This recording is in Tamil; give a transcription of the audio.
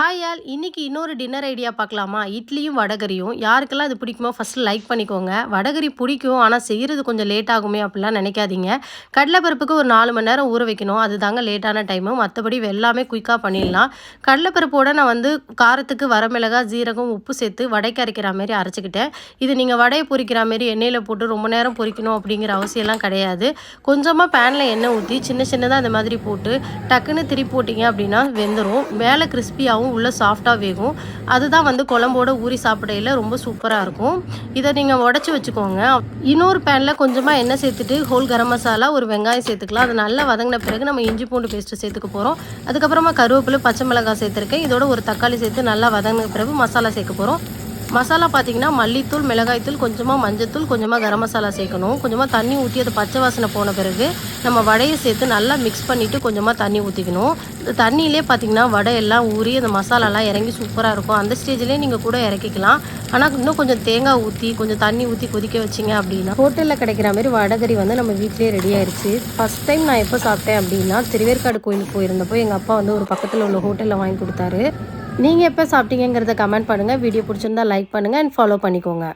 ஹாய் ஆல் இன்றைக்கி இன்னொரு டின்னர் ஐடியா பார்க்கலாமா? இட்லியும் வடகரியும். யாருக்கெல்லாம் இது பிடிக்குமோ ஃபஸ்ட்டு லைக் பண்ணிக்கோங்க. வடகரி பிடிக்கும் ஆனால் செய்கிறது கொஞ்சம் லேட் ஆகுமே அப்படிலாம் நினைக்காதீங்க. கடலைப்பருப்புக்கு ஒரு நாலு மணி நேரம் ஊற வைக்கணும். அது தாங்க லேட்டான டைமு மற்றபடி எல்லாமே குயிக்காக பண்ணிடலாம். கடலைப்பருப்போட நான் வந்து காரத்துக்கு வரமிளகா ஜீரகம் உப்பு சேர்த்து வடைக்கு அரைக்கிற மாதிரி அரைச்சிக்கிட்டேன். இது நீங்கள் வடையை பொறிக்கிற மாதிரி எண்ணெயில் போட்டு ரொம்ப நேரம் பொரிக்கணும் அப்படிங்கிற அவசியம்லாம் கிடையாது. கொஞ்சமாக பேனில் எண்ணெய் ஊற்றி சின்ன சின்னதாக இந்த மாதிரி போட்டு டக்குன்னு திருப்பி போட்டிங்க அப்படின்னா வெந்துடும் மேலே கிறிஸ்பியாகவும் உள்ளே சாஃப்டாக வேகும். அதுதான் வந்து குழம்போட ஊறி சாப்பிடையில் ரொம்ப சூப்பராக இருக்கும். இதை நீங்கள் உடச்சி வச்சுக்கோங்க. இன்னொரு பேனில் கொஞ்சமாக எண்ணெய் சேர்த்துட்டு ஹோல் கரம் மசாலா ஒரு வெங்காயம் சேர்த்துக்கலாம். அது நல்லா வதங்கின பிறகு நம்ம இஞ்சி பூண்டு பேஸ்ட்டு சேர்த்துக்க போகிறோம் அதுக்கப்புறமா கருவேப்பிலை பச்சை மிளகாய் சேர்த்துருக்கேன். இதோட ஒரு தக்காளி சேர்த்து நல்லா வதங்கின பிறகு மசாலா சேர்க்க போகிறோம் மசாலா பார்த்தீங்கன்னா மல்லித்தூள் மிளகாய்த்தூள் கொஞ்சமாக மஞ்சத்தூள் கொஞ்சமாக கரம் மசாலா சேர்க்கணும். கொஞ்சமாக தண்ணி ஊற்றி அது பச்சை வாசனை போன பிறகு நம்ம வடையை சேர்த்து நல்லா மிக்ஸ் பண்ணிவிட்டு கொஞ்சமாக தண்ணி ஊற்றிக்கணும் இந்த தண்ணியிலே பார்த்தீங்கன்னா வடை எல்லாம் ஊறி அந்த மசாலாலாம் இறங்கி சூப்பராக இருக்கும். அந்த ஸ்டேஜ்லேயே நீங்கள் கூட இறக்கிக்கலாம். ஆனால் இன்னும் கொஞ்சம் தேங்காய் ஊற்றி கொஞ்சம் தண்ணி ஊற்றி கொதிக்க வச்சிங்க அப்படின்னா ஹோட்டலில் கிடைக்கிற மாதிரி வடகறி வந்து நம்ம வீட்லேயே ரெடி ஆயிடுச்சு ஃபஸ்ட் டைம் நான் எப்போ சாப்பிட்டேன் அப்படின்னா திருவேற்காடு கோயிலுக்கு போயிருந்தப்போ எங்கள் அப்பா வந்து ஒரு பக்கத்தில் உள்ள ஹோட்டலில் வாங்கி கொடுத்தாரு. நீங்கள் எப்போ சாப்பிட்டீங்கிறத கமெண்ட் பண்ணுங்கள் வீடியோ பிடிச்சிருந்தா லைக் பண்ணுங்கள் அண்ட் ஃபாலோ பண்ணிக்கோங்க.